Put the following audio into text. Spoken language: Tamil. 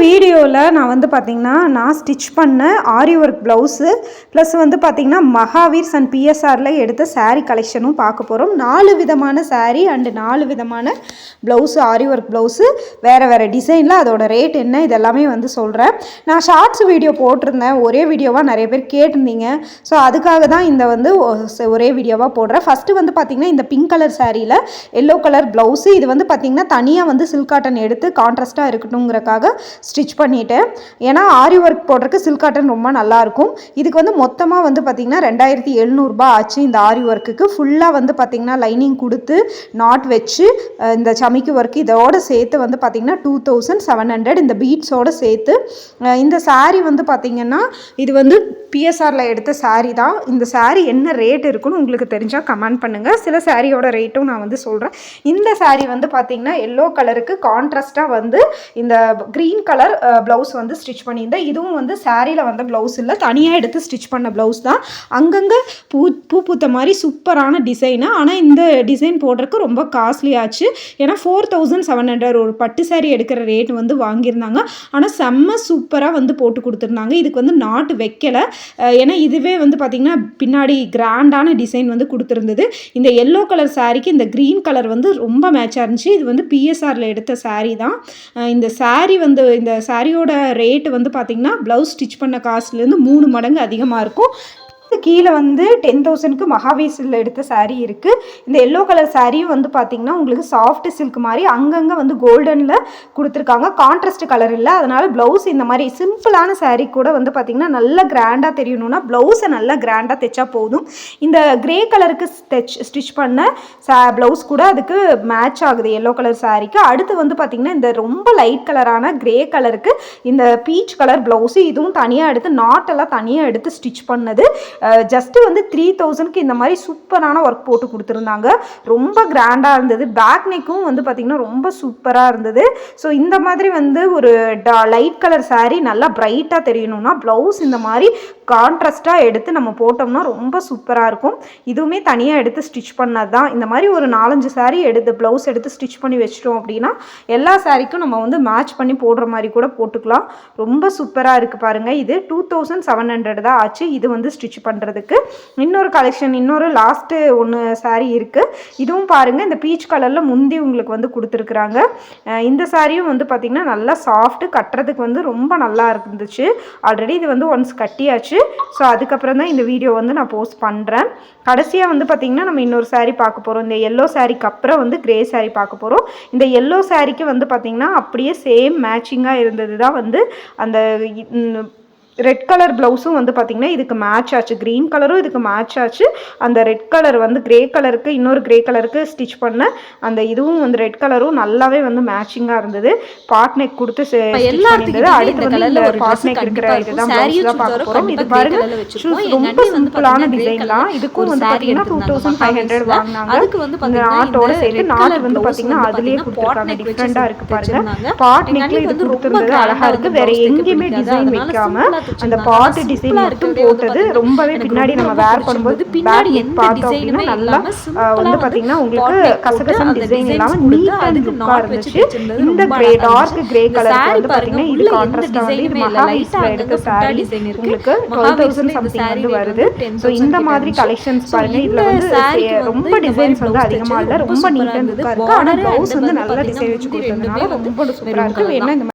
வீடியோவில் நான் வந்து பார்த்திங்கன்னா நான் ஸ்டிச் பண்ண ஆரி ஒர்க் ப்ளவுஸு ப்ளஸ் வந்து பார்த்திங்கன்னா மகாவீர்ஸ் அண்ட் பிஎஸ்ஆரில் எடுத்த சாரீ கலெக்ஷனும் பார்க்க போகிறோம் நாலு விதமான சாரீ அண்டு நாலு விதமான ப்ளவுஸு ஆரி ஒர்க் ப்ளவுஸு வேறு வேறு டிசைனில் அதோட ரேட் என்ன இதெல்லாமே வந்து சொல்கிறேன் நான் ஷார்ட்ஸ் வீடியோ போட்டிருந்தேன். ஒரே வீடியோவாக நிறைய பேர் கேட்டிருந்தீங்க. ஸோ அதுக்காக தான் இந்த வந்து ஒரே வீடியோவாக போடுறேன். ஃபஸ்ட்டு வந்து பார்த்திங்கன்னா இந்த பிங்க் கலர் சாரியில் எல்லோ கலர் ப்ளவுஸு இது வந்து பார்த்திங்கன்னா தனியாக வந்து சில்க் காட்டன் எடுத்து கான்ட்ராஸ்ட்டாக இருக்கட்டுங்கிறக்காக ஸ்டிச் பண்ணிவிட்டு ஏன்னா ஆரி ஒர்க் போடுறதுக்கு சில்க் காட்டன் ரொம்ப நல்லாயிருக்கும். இதுக்கு வந்து மொத்தமாக வந்து பார்த்திங்கன்னா ரெண்டாயிரத்தி எழுநூறுபா ஆச்சு இந்த ஆரி ஒர்க்குக்கு ஃபுல்லாக வந்து பார்த்திங்கன்னா லைனிங் கொடுத்து நாட் வச்சு இந்த சமைக்கு ஒர்க் இதோட சேர்த்து வந்து பார்த்திங்கன்னா டூ தௌசண்ட் செவன் ஹண்ட்ரட் இந்த பீட்ஸோட சேர்த்து இந்த சாரீ வந்து பார்த்திங்கன்னா இது வந்து பிஎஸ்ஆரில் எடுத்த சாரீ தான். இந்த சாரீ என்ன ரேட் இருக்குன்னு உங்களுக்கு தெரிஞ்சால் கமெண்ட் பண்ணுங்கள் சில சாரியோட ரேட்டும் நான் வந்து சொல்கிறேன் இந்த சாரீ வந்து பார்த்திங்கன்னா எல்லோ கலருக்கு கான்ட்ராஸ்ட்டாக வந்து இந்த க்ரீன் கலர் கலர் ப்ளவுஸ் வந்து ஸ்டிச் பண்ணியிருந்தேன். இதுவும் வந்து சாரியில் வந்த ப்ளவுஸ் இல்லை. தனியாக எடுத்து ஸ்டிச் பண்ண ப்ளவுஸ் தான். அங்கங்கே பூ பூ பூத்த மாதிரி சூப்பரான டிசைனு ஆனால் இந்த டிசைன் போடுறதுக்கு ரொம்ப காஸ்ட்லி ஆச்சு. ஏன்னா ஃபோர் தௌசண்ட் செவன் ஹண்ட்ரட் ஒரு பட்டு சேரீ எடுக்கிற ரேட் வந்து வாங்கியிருந்தாங்க. ஆனால் செம்ம சூப்பராக வந்து போட்டு கொடுத்துருந்தாங்க. இதுக்கு வந்து நாட்டு வைக்கலை. ஏன்னா இதுவே வந்து பார்த்திங்கன்னா பின்னாடி கிராண்டான டிசைன் வந்து கொடுத்துருந்தது. இந்த எல்லோ கலர் சாரீக்கு இந்த க்ரீன் கலர் வந்து ரொம்ப மேட்சாக இருந்துச்சு. இது வந்து பிஎஸ்ஆரில் எடுத்த saree தான். இந்த saree வந்து இந்த சாரியோட ரேட்டு வந்து பார்த்திங்கன்னா ப்ளவுஸ் ஸ்டிச் பண்ண காஸ்ட்லேருந்து மூணு மடங்கு அதிகமாக இருக்கும். கீழே வந்து டென் தௌசண்ட்க்கு மகாவீஸில் எடுத்த சாரீ இருக்குது இந்த எல்லோ கலர் சாரியும் வந்து பார்த்திங்கன்னா உங்களுக்கு சாஃப்ட் சில்க் மாதிரி அங்கங்கே வந்து கோல்டனில் கொடுத்துருக்காங்க. கான்ட்ராஸ்ட் கலர் இல்லை. அதனால் ப்ளவுஸ் இந்த மாதிரி சிம்பிளான சாரீ கூட வந்து பார்த்திங்கன்னா நல்லா கிராண்டாக தெரியணும்னா ப்ளவுஸை நல்லா கிராண்டாக தைச்சா போதும். இந்த கிரே கலருக்கு ஸ்டெச் ஸ்டிச் பண்ண சா ப்ளவுஸ் கூட அதுக்கு மேட்ச் ஆகுது எல்லோ கலர் சாரீக்கு அடுத்து வந்து பார்த்திங்கன்னா இந்த ரொம்ப லைட் கலரான கிரே கலருக்கு இந்த பீச் கலர் ப்ளவுஸு இதுவும் தனியாக எடுத்து நாட்டெல்லாம் தனியாக எடுத்து ஸ்டிச் பண்ணது. ஜஸ்ட்டு வந்து த்ரீ தௌசண்ட்க்கு இந்த மாதிரி சூப்பரான ஒர்க் போட்டு கொடுத்துருந்தாங்க. ரொம்ப கிராண்டாக இருந்தது. பேக் நெக்கும் வந்து பார்த்திங்கன்னா ரொம்ப சூப்பராக இருந்தது. ஸோ இந்த மாதிரி வந்து ஒரு லைட் கலர் சாரீ நல்லா பிரைட்டாக தெரியணும்னா ப்ளவுஸ் இந்த மாதிரி கான்ட்ராஸ்ட்டாக எடுத்து நம்ம போட்டோம்னா ரொம்ப சூப்பராக இருக்கும். இதுவுமே தனியாக எடுத்து ஸ்டிச் பண்ணது தான் இந்த மாதிரி ஒரு நாலஞ்சு சாரீ எடுத்து ப்ளவுஸ் எடுத்து ஸ்டிச் பண்ணி வச்சிட்டோம் அப்படின்னா எல்லா சாரீக்கும் நம்ம வந்து மேட்ச் பண்ணி போடுற மாதிரி கூட போட்டுக்கலாம். ரொம்ப சூப்பராக இருக்குது பாருங்கள் இது டூ தௌசண்ட் செவன் ஹண்ட்ரட் தான் ஆச்சு. இது வந்து ஸ்டிச் பண்ணுறதுக்கு இன்னொரு கலெக்ஷன் இன்னொரு லாஸ்ட்டு ஒன்று சாரீ இருக்குது இதுவும் பாருங்கள் இந்த பீச் கலரில் முந்தி உங்களுக்கு வந்து கொடுத்துருக்குறாங்க. இந்த சாரியும் வந்து பார்த்திங்கன்னா நல்லா சாஃப்ட்டு கட்டுறதுக்கு வந்து ரொம்ப நல்லா இருந்துச்சு. ஆல்ரெடி இது வந்து ஒன்ஸ் கட்டியாச்சு. ஸோ அதுக்கப்புறம் தான் இந்த வீடியோ வந்து நான் போஸ்ட் பண்ணுறேன் கடைசியாக வந்து பார்த்திங்கன்னா நம்ம இன்னொரு சாரீ பார்க்க போகிறோம் இந்த எல்லோ சாரிக்கு அப்புறம் வந்து கிரே சாரீ பார்க்க போகிறோம் இந்த எல்லோ சாரிக்கு வந்து பார்த்திங்கன்னா அப்படியே சேம் மேட்சிங்காக இருந்தது தான் வந்து அந்த ரெட் கலர் ப்ளவுஸும் வந்து பார்த்திங்கன்னா இதுக்கு மேட்ச் ஆச்சு. க்ரீன் கலரும் இதுக்கு மேட்ச் ஆச்சு. அந்த ரெட் கலர் வந்து கிரே கலருக்கு இன்னொரு கிரே கலருக்கு ஸ்டிச் பண்ண அந்த இதுவும் வந்து ரெட் கலரும் நல்லாவே வந்து மேட்சிங்காக இருந்தது. பாட் நெக் கொடுத்து இந்த அடுத்து வந்து இந்த பாட் நெக் இருக்கிற இதுதான். ப்ளவுஸ் தான் பார்க்க போகிறோம் இது பாருங்க ரொம்ப சிம்பிளான டிசைன் தான். இதுக்கும் வந்து பார்த்தீங்கன்னா டூ தௌசண்ட் ஃபைவ் ஹண்ட்ரட். வாங்கினாங்க. அதுக்கு வந்து இந்த பாத்தீங்கன்னா நாட்டோட சேர்த்து நாட் வந்து பார்த்தீங்கன்னா அதுலேயே கொடுத்துருக்காங்க. pot neck வச்சு டிஃப்ரெண்டாக இருக்கு பாருங்க. பாட் நெக்ல இது கொடுத்துருந்தது grand ஆ அழகா இருக்கு. வந்து வேற எங்கேயுமே. டிசைன் வைக்காம அந்த. பாட்டு டிசைன் மட்டும் போட்டது ரொம்பவே பின்னாடி நம்ம வேர் பண்ணும்போது. பின்னாடி பார்த்தோம் அப்படின்னா நல்லா வந்து பார்த்தீங்கன்னா உங்களுக்கு அந்த டிசைன் இல்லாமல் நீட் அண்ட் லுக்காக இருந்துச்சு இந்த கிரே டார்க். கிரே saree வந்து பார்த்தீங்கன்னா இது கான்ட்ராஸ்டாக வந்து இது. மகாவீஸ்ல எடுத்த இருக்கு. உங்களுக்கு டுவெல் தௌசண்ட் சம்திங் வந்து வருது வந்து 10,000 ஸோ இந்த மாதிரி. கலெக்ஷன்ஸ் பாருங்க இதுல வந்து ரொம்ப டிசைன்ஸ் வந்து அதிகமாக இல்லை ரொம்ப நீட் அண்ட் லுக்காக இருக்கு இருந்தது. ஆனால் ப்ளவுஸ் வந்து நல்லா டிசைன் வச்சு கொடுத்ததுனால ரொம்ப சூப்பராக maroon இருக்கு colour வேணா. இந்த